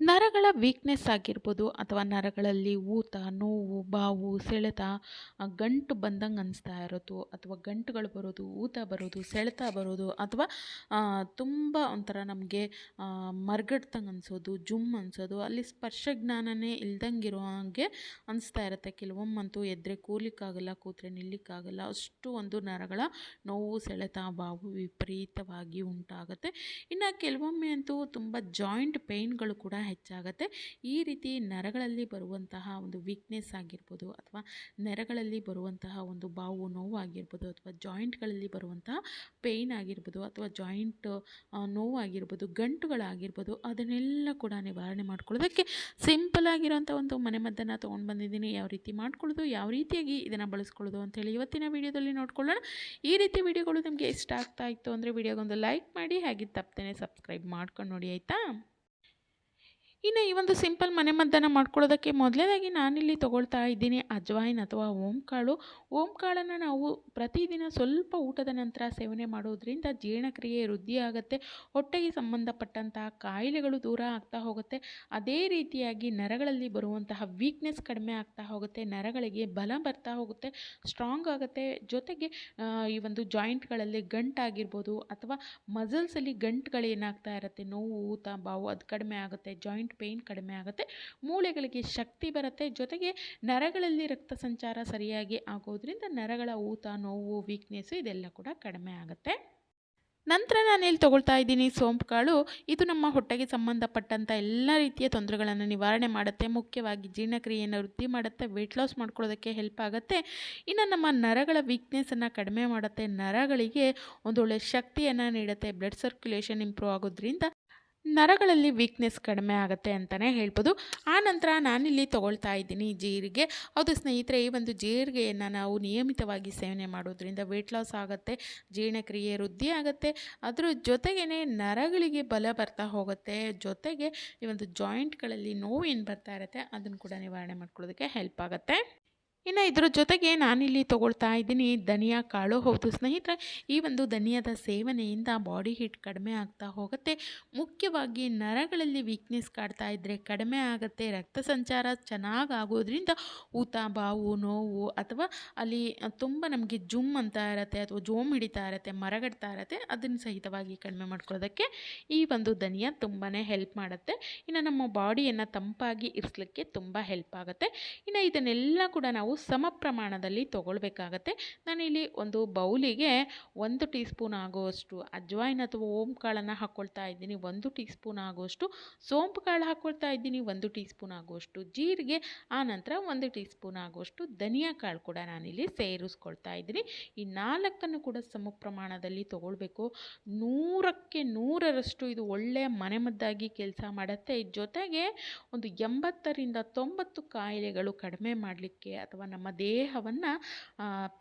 ನರಗಳ ವೀಕ್ನೆಸ್ ಆಗಿರ್ಬೋದು ಅಥವಾ ನರಗಳಲ್ಲಿ ಊತ, ನೋವು, ಬಾವು, ಸೆಳೆತ ಗಂಟು ಬಂದಂಗೆ ಅನಿಸ್ತಾ ಇರೋದು ಅಥವಾ ಗಂಟುಗಳು ಬರೋದು, ಊತ ಬರೋದು, ಸೆಳೆತ ಬರೋದು ಅಥವಾ ತುಂಬ ಒಂಥರ ನಮಗೆ ಮರ್ಗಡ್ತಂಗೆ ಅನಿಸೋದು, ಜುಮ್ ಅನಿಸೋದು, ಅಲ್ಲಿ ಸ್ಪರ್ಶ ಜ್ಞಾನನೇ ಇಲ್ದಂಗಿರೋ ಹಾಗೆ ಅನಿಸ್ತಾ ಇರುತ್ತೆ. ಕೆಲವೊಮ್ಮಂತೂ ಎದ್ರೆ ಕೂಲಿಕ್ಕಾಗಲ್ಲ ಕೂತ್ರೆ ನಿಲ್ಲಿಕ್ಕಾಗಲ್ಲ, ಅಷ್ಟು ಒಂದು ನರಗಳ ನೋವು, ಸೆಳೆತ, ಬಾವು ವಿಪರೀತವಾಗಿ ಉಂಟಾಗುತ್ತೆ. ಇನ್ನು ಕೆಲವೊಮ್ಮೆ ಅಂತೂ ತುಂಬ ಜಾಯಿಂಟ್ ಪೇಯ್ನ್ಗಳು ಕೂಡ ಹೆಚ್ಚಾಗುತ್ತೆ. ಈ ರೀತಿ ನರಗಳಲ್ಲಿ ಬರುವಂತಹ ಒಂದು ವೀಕ್ನೆಸ್ ಆಗಿರ್ಬೋದು ಅಥವಾ ನರಗಳಲ್ಲಿ ಬರುವಂತಹ ಒಂದು ಬಾವು ನೋವು ಆಗಿರ್ಬೋದು ಅಥವಾ ಜಾಯಿಂಟ್ಗಳಲ್ಲಿ ಬರುವಂತಹ ಪೇಯ್ನ್ ಆಗಿರ್ಬೋದು ಅಥವಾ ಜಾಯಿಂಟ್ ನೋವು ಆಗಿರ್ಬೋದು ಗಂಟುಗಳಾಗಿರ್ಬೋದು, ಅದನ್ನೆಲ್ಲ ಕೂಡ ನಿವಾರಣೆ ಮಾಡ್ಕೊಳ್ಳೋದಕ್ಕೆ ಸಿಂಪಲ್ ಆಗಿರೋಂಥ ಒಂದು ಮನೆಮದ್ದನ್ನು ತೊಗೊಂಡು ಬಂದಿದ್ದೀನಿ. ಯಾವ ರೀತಿ ಮಾಡ್ಕೊಳ್ಳೋದು, ಯಾವ ರೀತಿಯಾಗಿ ಇದನ್ನು ಬಳಸ್ಕೊಳ್ಳೋದು ಅಂತೇಳಿ ಇವತ್ತಿನ ವಿಡಿಯೋದಲ್ಲಿ ನೋಡ್ಕೊಳ್ಳೋಣ. ಈ ರೀತಿ ವಿಡಿಯೋಗಳು ನಿಮಗೆ ಇಷ್ಟ ಆಗ್ತಾ ಇತ್ತು ಅಂದರೆ ವಿಡಿಯೋಗೊಂದು ಲೈಕ್ ಮಾಡಿ, ಹಾಗೆ ತಪ್ಪದೇ ಸಬ್ಸ್ಕ್ರೈಬ್ ಮಾಡ್ಕೊಂಡು ನೋಡಿ, ಆಯಿತಾ? ಇನ್ನು ಈ ಒಂದು ಸಿಂಪಲ್ ಮನೆಮದ್ದನ್ನು ಮಾಡ್ಕೊಳ್ಳೋದಕ್ಕೆ ಮೊದಲನೇದಾಗಿ ನಾನಿಲ್ಲಿ ತೊಗೊಳ್ತಾ ಇದ್ದೀನಿ ಅಜ್ವಾಯಿನ್ ಅಥವಾ ಓಂಕಾಳು. ಓಂಕಾಳನ್ನು ನಾವು ಪ್ರತಿದಿನ ಸ್ವಲ್ಪ ಊಟದ ನಂತರ ಸೇವನೆ ಮಾಡೋದ್ರಿಂದ ಜೀರ್ಣಕ್ರಿಯೆ ವೃದ್ಧಿ ಆಗುತ್ತೆ. ಹೊಟ್ಟೆಗೆ ಸಂಬಂಧಪಟ್ಟಂತಹ ಕಾಯಿಲೆಗಳು ದೂರ ಆಗ್ತಾ ಹೋಗುತ್ತೆ. ಅದೇ ರೀತಿಯಾಗಿ ನರಗಳಲ್ಲಿ ಬರುವಂತಹ ವೀಕ್ನೆಸ್ ಕಡಿಮೆ ಆಗ್ತಾ ಹೋಗುತ್ತೆ. ನರಗಳಿಗೆ ಬಲ ಬರ್ತಾ ಹೋಗುತ್ತೆ. ಸ್ಟ್ರಾಂಗ್ ಆಗುತ್ತೆ. ಜೊತೆಗೆ ಈ ಒಂದು ಜಾಯಿಂಟ್ಗಳಲ್ಲಿ ಗಂಟಾಗಿರ್ಬೋದು ಅಥವಾ ಮಸಲ್ಸಲ್ಲಿ ಗಂಟುಗಳು ಏನಾಗ್ತಾ ಇರುತ್ತೆ? ನೋವು, ಊತ, ಬಾವು ಅದು ಕಡಿಮೆ ಆಗುತ್ತೆ. ಜಾಯಿಂಟ್ ಪೇಯ್ನ್ ಕಡಿಮೆ ಆಗುತ್ತೆ. ಮೂಳೆಗಳಿಗೆ ಶಕ್ತಿ ಬರುತ್ತೆ. ಜೊತೆಗೆ ನರಗಳಲ್ಲಿ ರಕ್ತ ಸಂಚಾರ ಸರಿಯಾಗಿ ಆಗೋದ್ರಿಂದ ನರಗಳ ಊತ, ನೋವು ವೀಕ್ನೆಸ್ಸು ಇದೆಲ್ಲ ಕೂಡ ಕಡಿಮೆ ಆಗುತ್ತೆ. ನಂತರ ನಾನು ಇಲ್ಲಿ ತೊಗೊಳ್ತಾ ಇದ್ದೀನಿ ಸೋಂಪು ಕಾಳು. ಇದು ನಮ್ಮ ಹೊಟ್ಟೆಗೆ ಸಂಬಂಧಪಟ್ಟಂಥ ಎಲ್ಲ ರೀತಿಯ ತೊಂದರೆಗಳನ್ನು ನಿವಾರಣೆ ಮಾಡುತ್ತೆ. ಮುಖ್ಯವಾಗಿ ಜೀರ್ಣಕ್ರಿಯೆಯನ್ನು ವೃದ್ಧಿ ಮಾಡುತ್ತೆ. ವೆಯ್ಟ್ ಲಾಸ್ ಮಾಡ್ಕೊಳ್ಳೋದಕ್ಕೆ ಹೆಲ್ಪ್ ಆಗುತ್ತೆ. ಇನ್ನು ನಮ್ಮ ನರಗಳ ವೀಕ್ನೆಸ್ಸನ್ನು ಕಡಿಮೆ ಮಾಡುತ್ತೆ. ನರಗಳಿಗೆ ಒಂದೊಳ್ಳೆ ಶಕ್ತಿಯನ್ನು ನೀಡುತ್ತೆ. ಬ್ಲಡ್ ಸರ್ಕ್ಯುಲೇಷನ್ ಇಂಪ್ರೂವ್ ಆಗೋದ್ರಿಂದ ನರಗಳಲ್ಲಿ ವೀಕ್ನೆಸ್ ಕಡಿಮೆ ಆಗುತ್ತೆ ಅಂತಲೇ ಹೇಳ್ಬೋದು. ಆ ನಂತರ ನಾನಿಲ್ಲಿ ತೊಗೊಳ್ತಾ ಇದ್ದೀನಿ ಜೀರಿಗೆ. ಹೌದು ಸ್ನೇಹಿತರೆ, ಈ ಒಂದು ಜೀರಿಗೆಯನ್ನು ನಾವು ನಿಯಮಿತವಾಗಿ ಸೇವನೆ ಮಾಡೋದ್ರಿಂದ ವೆಯ್ಟ್ ಲಾಸ್ ಆಗುತ್ತೆ, ಜೀರ್ಣಕ್ರಿಯೆ ವೃದ್ಧಿ ಆಗುತ್ತೆ. ಅದ್ರ ಜೊತೆಗೇ ನರಗಳಿಗೆ ಬಲ ಬರ್ತಾ ಹೋಗುತ್ತೆ. ಜೊತೆಗೆ ಈ ಒಂದು ಜಾಯಿಂಟ್ಗಳಲ್ಲಿ ನೋವು ಏನು ಬರ್ತಾ ಇರುತ್ತೆ ಅದನ್ನು ಕೂಡ ನಿವಾರಣೆ ಮಾಡ್ಕೊಳ್ಳೋದಕ್ಕೆ ಹೆಲ್ಪ್ ಆಗುತ್ತೆ. ಇನ್ನು ಇದ್ರ ಜೊತೆಗೆ ನಾನಿಲ್ಲಿ ತೊಗೊಳ್ತಾ ಇದ್ದೀನಿ ಧನಿಯಾ ಕಾಳು. ಹೌದು ಸ್ನೇಹಿತರೆ, ಈ ಒಂದು ಧನಿಯಾದ ಸೇವನೆಯಿಂದ ಬಾಡಿ ಹೀಟ್ ಕಡಿಮೆ ಆಗ್ತಾ ಹೋಗುತ್ತೆ. ಮುಖ್ಯವಾಗಿ ನರಗಳಲ್ಲಿ ವೀಕ್ನೆಸ್ ಕಾಡ್ತಾ ಇದ್ದರೆ ಕಡಿಮೆ ಆಗುತ್ತೆ. ರಕ್ತ ಸಂಚಾರ ಚೆನ್ನಾಗಿ ಆಗೋದ್ರಿಂದ ಊತ, ಬಾವು, ನೋವು ಅಥವಾ ಅಲ್ಲಿ ತುಂಬ ನಮಗೆ ಜುಮ್ ಅಂತ ಇರುತ್ತೆ ಅಥವಾ ಜೋಮ್ ಹಿಡಿತಾ ಇರುತ್ತೆ, ಮರಗಡ್ತಾ ಇರುತ್ತೆ, ಅದನ್ನು ಸಹಿತವಾಗಿ ಕಡಿಮೆ ಮಾಡ್ಕೊಳ್ಳೋದಕ್ಕೆ ಈ ಒಂದು ಧನಿಯಾ ತುಂಬಾ ಹೆಲ್ಪ್ ಮಾಡುತ್ತೆ. ಇನ್ನು ನಮ್ಮ ಬಾಡಿಯನ್ನು ತಂಪಾಗಿ ಇರಿಸಲಿಕ್ಕೆ ತುಂಬ ಹೆಲ್ಪ್ ಆಗುತ್ತೆ. ಇನ್ನು ಇದನ್ನೆಲ್ಲ ಕೂಡ ನಾವು ಸಮ ಪ್ರಮಾಣದಲ್ಲಿ ತೊಗೊಳ್ಬೇಕಾಗತ್ತೆ. ನಾನಿಲ್ಲಿ ಒಂದು ಬೌಲಿಗೆ ಒಂದು ಟೀ ಸ್ಪೂನ್ ಆಗುವಷ್ಟು ಅಜ್ವಾಯಿನ್ ಅಥವಾ ಓಂ ಕಾಳನ್ನು ಹಾಕ್ಕೊಳ್ತಾ ಇದ್ದೀನಿ, ಒಂದು ಟೀ ಸ್ಪೂನ್ ಆಗುವಷ್ಟು ಸೋಂಪು ಕಾಳು ಹಾಕ್ಕೊಳ್ತಾ ಇದ್ದೀನಿ, ಒಂದು ಟೀ ಸ್ಪೂನ್ ಆಗುವಷ್ಟು ಜೀರಿಗೆ ಆನಂತರ ಒಂದು ಟೀ ಸ್ಪೂನ್ ಆಗುವಷ್ಟು ಧನಿಯಾ ಕಾಳು ಕೂಡ ನಾನಿಲ್ಲಿ ಸೇರಿಸ್ಕೊಳ್ತಾ ಇದ್ದೀನಿ. ಈ ನಾಲ್ಕನ್ನು ಕೂಡ ಸಮ ಪ್ರಮಾಣದಲ್ಲಿ ತೊಗೊಳ್ಬೇಕು. ನೂರಕ್ಕೆ ನೂರರಷ್ಟು ಇದು ಒಳ್ಳೆಯ ಮನೆಮದ್ದಾಗಿ ಕೆಲಸ ಮಾಡುತ್ತೆ. ಜೊತೆಗೆ ಒಂದು ಎಂಬತ್ತರಿಂದ ತೊಂಬತ್ತು ಕಾಯಿಲೆಗಳು ಕಡಿಮೆ ಮಾಡಲಿಕ್ಕೆ ಅಥವಾ ನಮ್ಮ ದೇಹವನ್ನು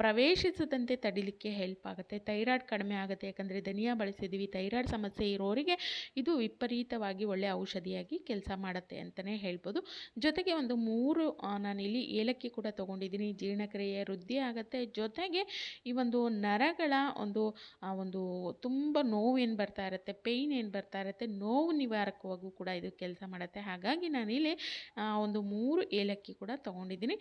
ಪ್ರವೇಶಿಸದಂತೆ ತಡಿಲಿಕ್ಕೆ ಹೆಲ್ಪ್ ಆಗುತ್ತೆ. ಥೈರಾಯ್ಡ್ ಕಡಿಮೆ ಆಗುತ್ತೆ. ಯಾಕಂದರೆ ಧನಿಯಾ ಬಳಸಿದ್ದೀವಿ. ಥೈರಾಯ್ಡ್ ಸಮಸ್ಯೆ ಇರೋರಿಗೆ ಇದು ವಿಪರೀತವಾಗಿ ಒಳ್ಳೆಯ ಔಷಧಿಯಾಗಿ ಕೆಲಸ ಮಾಡುತ್ತೆ ಅಂತಲೇ ಹೇಳ್ಬೋದು. ಜೊತೆಗೆ ಒಂದು ಮೂರು ನಾನಿಲ್ಲಿ ಏಲಕ್ಕಿ ಕೂಡ ತೊಗೊಂಡಿದ್ದೀನಿ. ಜೀರ್ಣಕ್ರಿಯೆ ವೃದ್ಧಿ ಆಗುತ್ತೆ. ಜೊತೆಗೆ ಈ ಒಂದು ನರಗಳ ಒಂದು ಒಂದು ತುಂಬ ನೋವು ಏನು ಬರ್ತಾ ಇರುತ್ತೆ ಪೇಯ್ನ್ ಏನು ಬರ್ತಾ ಇರುತ್ತೆ, ನೋವು ನಿವಾರಕವಾಗೂ ಕೂಡ ಇದು ಕೆಲಸ ಮಾಡುತ್ತೆ. ಹಾಗಾಗಿ ನಾನಿಲ್ಲಿ ಒಂದು ಮೂರು ಏಲಕ್ಕಿ ಕೂಡ ತೊಗೊಂಡಿದ್ದೀನಿ.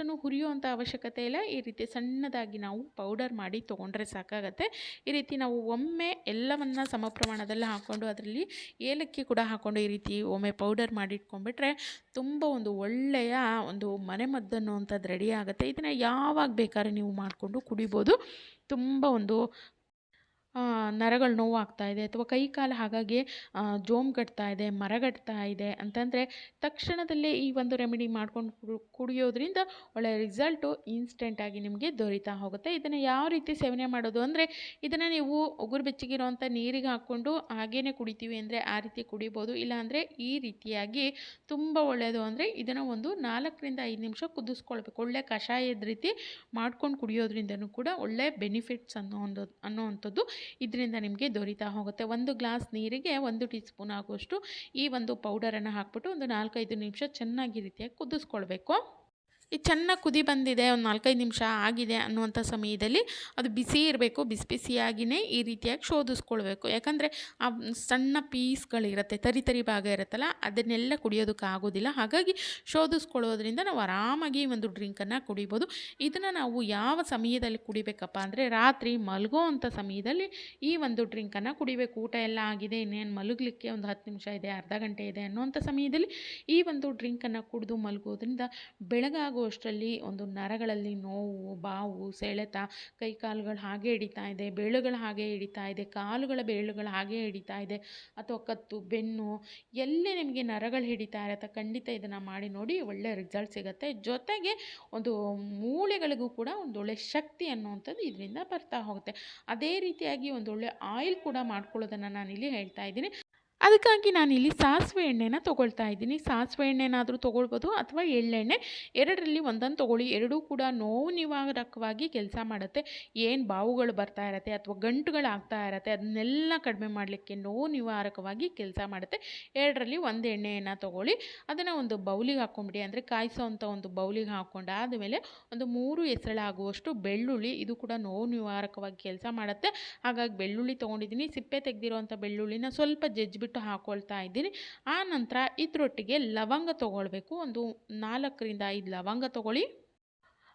ಇದಷ್ಟನ್ನು ಹುರಿಯುವಂಥ ಅವಶ್ಯಕತೆ ಇಲ್ಲ. ಈ ರೀತಿ ಸಣ್ಣದಾಗಿ ನಾವು ಪೌಡರ್ ಮಾಡಿ ತೊಗೊಂಡ್ರೆ ಸಾಕಾಗತ್ತೆ. ಈ ರೀತಿ ನಾವು ಒಮ್ಮೆ ಎಲ್ಲವನ್ನು ಸಮ ಪ್ರಮಾಣದಲ್ಲಿ ಹಾಕ್ಕೊಂಡು ಅದರಲ್ಲಿ ಏಲಕ್ಕಿ ಕೂಡ ಹಾಕ್ಕೊಂಡು ಈ ರೀತಿ ಒಮ್ಮೆ ಪೌಡರ್ ಮಾಡಿ ಇಟ್ಕೊಂಡ್ಬಿಟ್ರೆ ತುಂಬ ಒಂದು ಒಳ್ಳೆಯ ಒಂದು ಮನೆಮದ್ದನ್ನು ಅಂಥದ್ದು ರೆಡಿ ಆಗುತ್ತೆ. ಇದನ್ನು ಯಾವಾಗ ಬೇಕಾದ್ರೆ ನೀವು ಮಾಡಿಕೊಂಡು ಕುಡಿಬೋದು. ತುಂಬ ಒಂದು ನರಗಳು ನೋವು ಆಗ್ತಾ ಇದೆ ಅಥವಾ ಕೈ ಕಾಲು ಹಾಗಾಗಿ ಜೋಮ್ ಕಟ್ತಾ ಇದೆ ಮರಗಟ್ತಾ ಇದೆ ಅಂತಂದರೆ ತಕ್ಷಣದಲ್ಲೇ ಈ ಒಂದು ರೆಮಿಡಿ ಮಾಡ್ಕೊಂಡು ಕುಡು, ಕುಡಿಯೋದ್ರಿಂದ ಒಳ್ಳೆಯ ರಿಸಲ್ಟು ಇನ್ಸ್ಟೆಂಟಾಗಿ ನಿಮಗೆ ದೊರೀತಾ ಹೋಗುತ್ತೆ. ಇದನ್ನು ಯಾವ ರೀತಿ ಸೇವನೆ ಮಾಡೋದು ಅಂದರೆ ಇದನ್ನು ನೀವು ಉಗುರು ಬೆಚ್ಚಗಿರೋವಂಥ ನೀರಿಗೆ ಹಾಕ್ಕೊಂಡು ಹಾಗೇ ಕುಡಿತೀವಿ ಅಂದರೆ ಆ ರೀತಿ ಕುಡಿಬೋದು. ಇಲ್ಲಾಂದರೆ ಈ ರೀತಿಯಾಗಿ ತುಂಬ ಒಳ್ಳೆಯದು ಅಂದರೆ ಇದನ್ನು ಒಂದು ನಾಲ್ಕರಿಂದ ಐದು ನಿಮಿಷ ಕುದಿಸ್ಕೊಳ್ಬೇಕು. ಒಳ್ಳೆ ಕಷಾಯದ ರೀತಿ ಮಾಡ್ಕೊಂಡು ಕುಡಿಯೋದ್ರಿಂದನೂ ಕೂಡ ಒಳ್ಳೆ ಬೆನಿಫಿಟ್ಸ್ ಅನ್ನೋ ಒಂದು ಅನ್ನೋವಂಥದ್ದು ಇದರಿಂದ ನಿಮಗೆ ದೊರೀತಾ ಹೋಗುತ್ತೆ. ಒಂದು ಗ್ಲಾಸ್ ನೀರಿಗೆ ಒಂದು ಟೀ ಸ್ಪೂನ್ ಆಗುವಷ್ಟು ಈ ಒಂದು ಪೌಡರನ್ನು ಹಾಕ್ಬಿಟ್ಟು ಒಂದು ನಾಲ್ಕೈದು ನಿಮಿಷ ಚೆನ್ನಾಗಿ ರೀತಿಯಾಗಿ ಕುದಿಸ್ಕೊಳ್ಬೇಕು. ಇದು ಚೆನ್ನಾಗಿ ಕುದಿ ಬಂದಿದೆ, ಒಂದು ನಾಲ್ಕೈದು ನಿಮಿಷ ಆಗಿದೆ ಅನ್ನುವಂಥ ಸಮಯದಲ್ಲಿ ಅದು ಬಿಸಿ ಇರಬೇಕು, ಬಿಸಿ ಬಿಸಿಯಾಗಿಯೇ ಈ ರೀತಿಯಾಗಿ ಶೋಧಿಸ್ಕೊಳ್ಬೇಕು. ಯಾಕಂದರೆ ಆ ಸಣ್ಣ ಪೀಸ್ಗಳಿರುತ್ತೆ, ತರಿ ತರಿ ಭಾಗ ಇರುತ್ತಲ್ಲ, ಅದನ್ನೆಲ್ಲ ಕುಡಿಯೋದಕ್ಕೆ ಆಗೋದಿಲ್ಲ. ಹಾಗಾಗಿ ಶೋಧಿಸ್ಕೊಳ್ಳೋದ್ರಿಂದ ನಾವು ಆರಾಮಾಗಿ ಒಂದು ಡ್ರಿಂಕನ್ನು ಕುಡಿಬೋದು. ಇದನ್ನು ನಾವು ಯಾವ ಸಮಯದಲ್ಲಿ ಕುಡಿಬೇಕಪ್ಪ ಅಂದರೆ ರಾತ್ರಿ ಮಲಗೋ ಅಂಥ ಸಮಯದಲ್ಲಿ ಈ ಒಂದು ಡ್ರಿಂಕನ್ನು ಕುಡಿಬೇಕು. ಊಟ ಎಲ್ಲ ಆಗಿದೆ, ಇನ್ನೇನು ಮಲಗಲಿಕ್ಕೆ ಒಂದು ಹತ್ತು ನಿಮಿಷ ಇದೆ, ಅರ್ಧ ಗಂಟೆ ಇದೆ ಅನ್ನುವಂಥ ಸಮಯದಲ್ಲಿ ಈ ಒಂದು ಡ್ರಿಂಕನ್ನು ಕುಡಿದು ಮಲಗೋದ್ರಿಂದ ಬೆಳಗಾಗುವಷ್ಟರಲ್ಲಿ ಒಂದು ನರಗಳಲ್ಲಿ ನೋವು, ಬಾವು, ಸೆಳೆತ ಕೈ ಕಾಲುಗಳು ಹಾಗೆ ಹಿಡಿತಾ ಇದೆ ಬೆರಳುಗಳು ಹಾಗೆ ಹಿಡಿತಾ ಇದೆ, ಕಾಲುಗಳ ಬೆರಳುಗಳು ಹಾಗೆ ಹಿಡಿತಾ ಇದೆ, ಅಥವಾ ಕತ್ತು, ಬೆನ್ನು, ಎಲ್ಲೇ ನಿಮಗೆ ನರಗಳು ಹಿಡಿತಾ ಇರುತ್ತೆ ಖಂಡಿತ ಇದನ್ನು ಮಾಡಿ ನೋಡಿ ಒಳ್ಳೆಯ ರಿಸಲ್ಟ್ ಸಿಗುತ್ತೆ. ಜೊತೆಗೆ ಒಂದು ಮೂಳೆಗಳಿಗೂ ಕೂಡ ಒಂದು ಒಳ್ಳೆ ಶಕ್ತಿ ಅನ್ನುವಂಥದ್ದು ಇದರಿಂದ ಬರ್ತಾ ಹೋಗುತ್ತೆ. ಅದೇ ರೀತಿಯಾಗಿ ಒಂದು ಒಳ್ಳೆ ಆಯಿಲ್ ಕೂಡ ಮಾಡ್ಕೊಳ್ಳೋದನ್ನು ಇಲ್ಲಿ ಹೇಳ್ತಾ ಇದ್ದೀನಿ. ಅದಕ್ಕಾಗಿ ನಾನಿಲ್ಲಿ ಸಾಸಿವೆ ಎಣ್ಣೆನ ತೊಗೊಳ್ತಾ ಇದ್ದೀನಿ. ಸಾಸಿವೆ ಎಣ್ಣೆನಾದರೂ ತೊಗೊಳ್ಬೋದು ಅಥವಾ ಎಳ್ಳೆಣ್ಣೆ. ಎರಡರಲ್ಲಿ ಒಂದನ್ನು ತೊಗೊಳ್ಳಿ. ಎರಡೂ ಕೂಡ ನೋವು ನಿವಾರಕವಾಗಿ ಕೆಲಸ ಮಾಡುತ್ತೆ. ಏನು ಬಾವುಗಳು ಬರ್ತಾ ಇರತ್ತೆ ಅಥವಾ ಗಂಟುಗಳು ಆಗ್ತಾ ಇರತ್ತೆ ಅದನ್ನೆಲ್ಲ ಕಡಿಮೆ ಮಾಡಲಿಕ್ಕೆ ನೋವು ನಿವಾರಕವಾಗಿ ಕೆಲಸ ಮಾಡುತ್ತೆ. ಎರಡರಲ್ಲಿ ಒಂದು ಎಣ್ಣೆಯನ್ನು ತೊಗೊಳ್ಳಿ. ಅದನ್ನು ಒಂದು ಬೌಲಿಗೆ ಹಾಕ್ಕೊಂಬಿಡಿ ಅಂದರೆ ಕಾಯಿಸೋವಂಥ ಒಂದು ಬೌಲಿಗೆ ಹಾಕ್ಕೊಂಡು ಆದಮೇಲೆ ಒಂದು ಮೂರು ಹೆಸಳಾಗುವಷ್ಟು ಬೆಳ್ಳುಳ್ಳಿ. ಇದು ಕೂಡ ನೋವು ನಿವಾರಕವಾಗಿ ಕೆಲಸ ಮಾಡುತ್ತೆ. ಹಾಗಾಗಿ ಬೆಳ್ಳುಳ್ಳಿ ತೊಗೊಂಡಿದ್ದೀನಿ. ಸಿಪ್ಪೆ ತೆಗೆದಿರೋವಂಥ ಬೆಳ್ಳುಳ್ಳಿನ ಸ್ವಲ್ಪ ಜಜ್ಜಿಬಿಟ್ಟು ಹಾಕ್ಕೊಳ್ತಾ ಇದ್ದೀನಿ. ಆ ನಂತರ ಇದರೊಟ್ಟಿಗೆ ಲವಂಗ ತೊಗೊಳ್ಬೇಕು. ಒಂದು ನಾಲ್ಕರಿಂದ ಐದು ಲವಂಗ ತೊಗೊಳ್ಳಿ.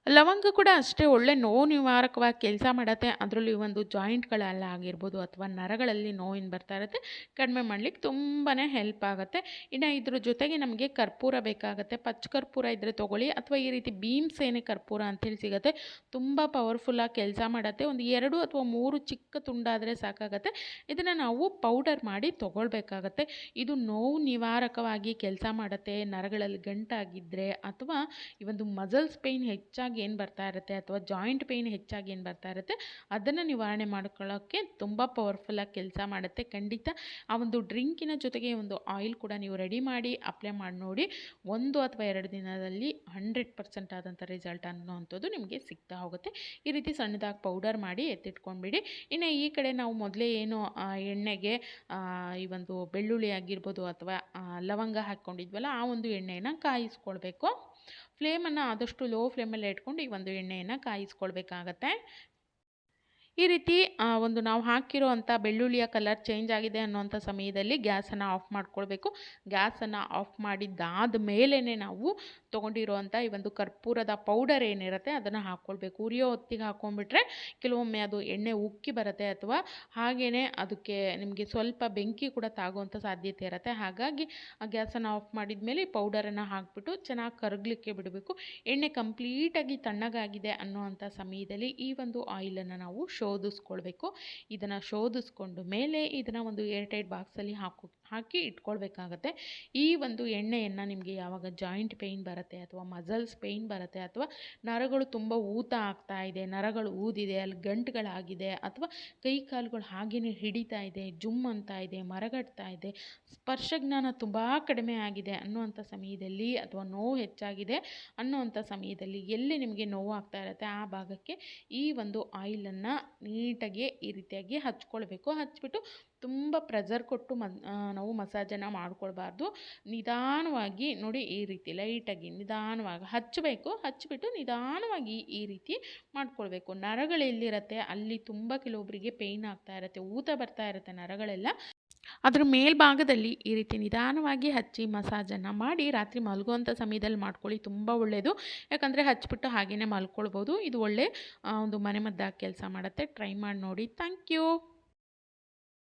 ಲವಂಗ ಕೂಡ ಅಷ್ಟೇ ಒಳ್ಳೆ ನೋವು ನಿವಾರಕವಾಗಿ ಕೆಲಸ ಮಾಡುತ್ತೆ. ಅದರಲ್ಲಿ ಒಂದು ಜಾಯಿಂಟ್ಗಳೆಲ್ಲ ಆಗಿರ್ಬೋದು ಅಥವಾ ನರಗಳಲ್ಲಿ ನೋವಿನ ಬರ್ತಾ ಇರುತ್ತೆ. ಕಡಿಮೆ ಮಾಡಲಿಕ್ಕೆ ತುಂಬಾ ಹೆಲ್ಪ್ ಆಗುತ್ತೆ. ಇನ್ನು ಇದ್ರ ಜೊತೆಗೆ ನಮಗೆ ಕರ್ಪೂರ ಬೇಕಾಗುತ್ತೆ. ಪಚ್ಚ ಕರ್ಪೂರ ಇದ್ದರೆ ತೊಗೊಳ್ಳಿ. ಅಥವಾ ಈ ರೀತಿ ಬೀಮ್ಸ್ ಏನೇ ಕರ್ಪೂರ ಅಂತೇಳಿ ಸಿಗುತ್ತೆ. ತುಂಬ ಪವರ್ಫುಲ್ಲಾಗಿ ಕೆಲಸ ಮಾಡುತ್ತೆ. ಒಂದು ಎರಡು ಅಥವಾ ಮೂರು ಚಿಕ್ಕ ತುಂಡಾದರೆ ಸಾಕಾಗತ್ತೆ. ಇದನ್ನು ನಾವು ಪೌಡರ್ ಮಾಡಿ ತೊಗೊಳ್ಬೇಕಾಗತ್ತೆ. ಇದು ನೋವು ನಿವಾರಕವಾಗಿ ಕೆಲಸ ಮಾಡುತ್ತೆ. ನರಗಳಲ್ಲಿ ಗಂಟಾಗಿದ್ದರೆ ಅಥವಾ ಈ ಒಂದು ಮಸಲ್ಸ್ ಪೇಯ್ನ್ ಹೆಚ್ಚಾಗಿ ಏನು ಬರ್ತಾ ಇರುತ್ತೆ ಅಥವಾ ಜಾಯಿಂಟ್ ಪೇಯ್ನ್ ಹೆಚ್ಚಾಗಿ ಏನು ಬರ್ತಾ ಇರುತ್ತೆ, ಅದನ್ನು ನಿವಾರಣೆ ಮಾಡ್ಕೊಳ್ಳೋಕ್ಕೆ ತುಂಬ ಪವರ್ಫುಲ್ಲಾಗಿ ಕೆಲಸ ಮಾಡುತ್ತೆ. ಖಂಡಿತ ಆ ಒಂದು ಡ್ರಿಂಕಿನ ಜೊತೆಗೆ ಒಂದು ಆಯಿಲ್ ಕೂಡ ನೀವು ರೆಡಿ ಮಾಡಿ ಅಪ್ಲೈ ಮಾಡಿ ನೋಡಿ, ಒಂದು ಅಥವಾ ಎರಡು ದಿನದಲ್ಲಿ ಹಂಡ್ರೆಡ್ ಪರ್ಸೆಂಟ್ ಆದಂಥ ರಿಸಲ್ಟ್ ಅನ್ನೋವಂಥದ್ದು ನಿಮಗೆ ಸಿಗ್ತಾ ಹೋಗುತ್ತೆ. ಈ ರೀತಿ ಸಣ್ಣದಾಗಿ ಪೌಡರ್ ಮಾಡಿ ಎತ್ತಿಟ್ಕೊಂಡ್ಬಿಡಿ. ಇನ್ನು ಈ ಕಡೆ ನಾವು ಮೊದಲೇ ಏನು ಎಣ್ಣೆಗೆ ಈ ಒಂದು ಬೆಳ್ಳುಳ್ಳಿ ಆಗಿರ್ಬೋದು ಅಥವಾ ಲವಂಗ ಹಾಕ್ಕೊಂಡಿದ್ವಲ್ಲ ಆ ಒಂದು ಎಣ್ಣೆಯನ್ನು ಕಾಯಿಸ್ಕೊಳ್ಬೇಕು. ಫ್ಲೇಮನ್ನು ಆದಷ್ಟು ಲೋ ಫ್ಲೇಮಲ್ಲೇ ಇಟ್ಕೊಂಡು ಈ ಒಂದು ಎಣ್ಣೆಯನ್ನು ಕಾಯಿಸ್ಕೊಳ್ಬೇಕಾಗತ್ತೆ. ಈ ರೀತಿ ಒಂದು ನಾವು ಹಾಕಿರೋ ಅಂಥ ಬೆಳ್ಳುಳ್ಳಿಯ ಕಲರ್ ಚೇಂಜ್ ಆಗಿದೆ ಅನ್ನೋಂಥ ಸಮಯದಲ್ಲಿ ಗ್ಯಾಸನ್ನು ಆಫ್ ಮಾಡ್ಕೊಳ್ಬೇಕು. ಗ್ಯಾಸನ್ನು ಆಫ್ ಮಾಡಿದ್ದಾದ ಮೇಲೇ ನಾವು ತೊಗೊಂಡಿರುವಂಥ ಈ ಒಂದು ಕರ್ಪೂರದ ಪೌಡರ್ ಏನಿರುತ್ತೆ ಅದನ್ನು ಹಾಕ್ಕೊಳ್ಬೇಕು ಉರಿಯೋ ಹೊತ್ತಿಗೆ ಹಾಕ್ಕೊಂಡ್ಬಿಟ್ರೆ ಕೆಲವೊಮ್ಮೆ ಅದು ಎಣ್ಣೆ ಉಕ್ಕಿ ಬರುತ್ತೆ ಅಥವಾ ಹಾಗೆಯೇ ಅದಕ್ಕೆ ನಿಮಗೆ ಸ್ವಲ್ಪ ಬೆಂಕಿ ಕೂಡ ತಾಗುವಂಥ ಸಾಧ್ಯತೆ ಇರುತ್ತೆ. ಹಾಗಾಗಿ ಆ ಗ್ಯಾಸನ್ನು ಆಫ್ ಮಾಡಿದ ಮೇಲೆ ಪೌಡರನ್ನು ಹಾಕಿಬಿಟ್ಟು ಚೆನ್ನಾಗಿ ಕರಗಲಿಕ್ಕೆ ಬಿಡಬೇಕು. ಎಣ್ಣೆ ಕಂಪ್ಲೀಟಾಗಿ ತಣ್ಣಗಾಗಿದೆ ಅನ್ನೋವಂಥ ಸಮಯದಲ್ಲಿ ಈ ಒಂದು ಆಯಿಲನ್ನು ನಾವು ಶೋಧಿಸ್ಕೊಳ್ಬೇಕು. ಇದನ್ನು ಶೋಧಿಸ್ಕೊಂಡು ಮೇಲೆ ಇದನ್ನು ಒಂದು ಏರ್ಟೈಟ್ ಬಾಕ್ಸಲ್ಲಿ ಹಾಕೋ, ಹಾಕಿ ಇಟ್ಕೊಳ್ಬೇಕಾಗತ್ತೆ. ಈ ಒಂದು ಎಣ್ಣೆಯನ್ನು ನಿಮಗೆ ಯಾವಾಗ ಜಾಯಿಂಟ್ ಪೇಯ್ನ್ ಬರುತ್ತೆ ಅಥವಾ ಮಸಲ್ಸ್ ಪೇಯ್ನ್ ಬರುತ್ತೆ ಅಥವಾ ನರಗಳು ತುಂಬ ಊತ ಆಗ್ತಾ ಇದೆ, ನರಗಳು ಊದಿದೆ, ಅಲ್ಲಿ ಗಂಟುಗಳಾಗಿದೆ ಅಥವಾ ಕೈ ಕಾಲುಗಳು ಹಾಗೆಯೇ ಹಿಡಿತಾ ಇದೆ, ಜುಮ್ ಅಂತ ಇದೆ, ಮರಗಟ್ತಾ ಇದೆ ಸ್ಪರ್ಶ ಜ್ಞಾನ ತುಂಬ ಕಡಿಮೆ ಆಗಿದೆ ಅನ್ನುವಂಥ ಸಮಯದಲ್ಲಿ ಅಥವಾ ನೋವು ಹೆಚ್ಚಾಗಿದೆ ಅನ್ನುವಂಥ ಸಮಯದಲ್ಲಿ ಎಲ್ಲಿ ನಿಮಗೆ ನೋವು ಆಗ್ತಾ ಇರುತ್ತೆ ಆ ಭಾಗಕ್ಕೆ ಈ ಒಂದು ಆಯಿಲನ್ನು ನೀಟಾಗಿ ಈ ರೀತಿಯಾಗಿ ಹಚ್ಕೊಳ್ಬೇಕು. ಹಚ್ಬಿಟ್ಟು ತುಂಬ ಪ್ರೆಸರ್ ಕೊಟ್ಟು ನಾವು ಮಸಾಜನ್ನು ಮಾಡ್ಕೊಳ್ಬಾರ್ದು. ನಿಧಾನವಾಗಿ ನೋಡಿ ಈ ರೀತಿ ಲೈಟಾಗಿ ನಿಧಾನವಾಗಿ ಹಚ್ಚಬೇಕು ಹಚ್ಚಿಬಿಟ್ಟು ನಿಧಾನವಾಗಿ ಈ ರೀತಿ ಮಾಡ್ಕೊಳ್ಬೇಕು. ನರಗಳೆಲ್ಲಿರುತ್ತೆ ಅಲ್ಲಿ ತುಂಬ ಕೆಲವೊಬ್ಬರಿಗೆ ಪೇಯ್ನ್ ಆಗ್ತಾ ಇರುತ್ತೆ, ಊತ ಬರ್ತಾ ಇರುತ್ತೆ ನರಗಳೆಲ್ಲ. ಅದ್ರ ಮೇಲ್ಭಾಗದಲ್ಲಿ ಈ ರೀತಿ ನಿಧಾನವಾಗಿ ಹಚ್ಚಿ ಮಸಾಜನ್ನು ಮಾಡಿ ರಾತ್ರಿ ಮಲಗುವಂಥ ಸಮಯದಲ್ಲಿ ಮಾಡ್ಕೊಳ್ಳಿ. ತುಂಬ ಒಳ್ಳೆಯದು ಯಾಕಂದರೆ ಹಚ್ಚಿಬಿಟ್ಟು ಹಾಗೆಯೇ ಮಲ್ಕೊಳ್ಬೋದು. ಇದು ಒಳ್ಳೆ ಒಂದು ಮನೆಮದ್ದಾಗಿ ಕೆಲಸ ಮಾಡುತ್ತೆ. ಟ್ರೈ ಮಾಡಿ ನೋಡಿ. Thank you.